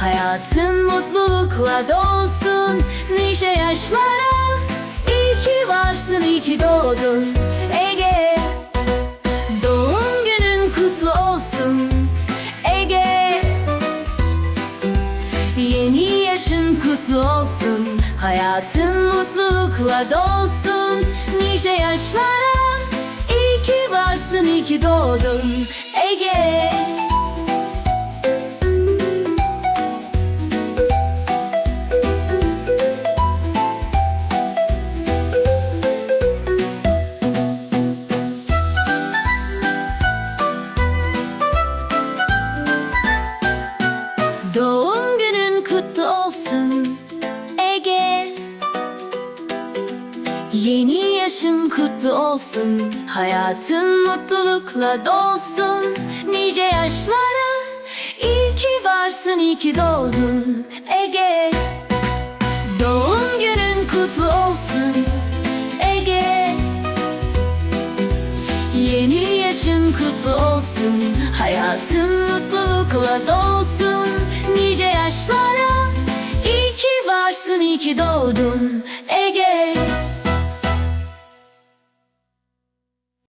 Hayatın mutlulukla dolsun. Nice yaşlara İyi ki varsın, iyi ki doğdun Ege. Doğum günün kutlu olsun Ege. Yeni yaşın kutlu olsun Hayatın mutlulukla dolsun. Nice yaşlara İyi ki varsın, iyi ki doğdun Ege kutlu olsun Ege. Yeni yaşın kutlu olsun. Hayatın mutlulukla dolsun. Nice yaşlara İyi ki varsın, iyi ki doğdun Ege. Doğum günün kutlu olsun Ege. Yeni yaşın kutlu olsun. Hayatın mutlulukla dolsun varsın, iyi ki doğdun Ege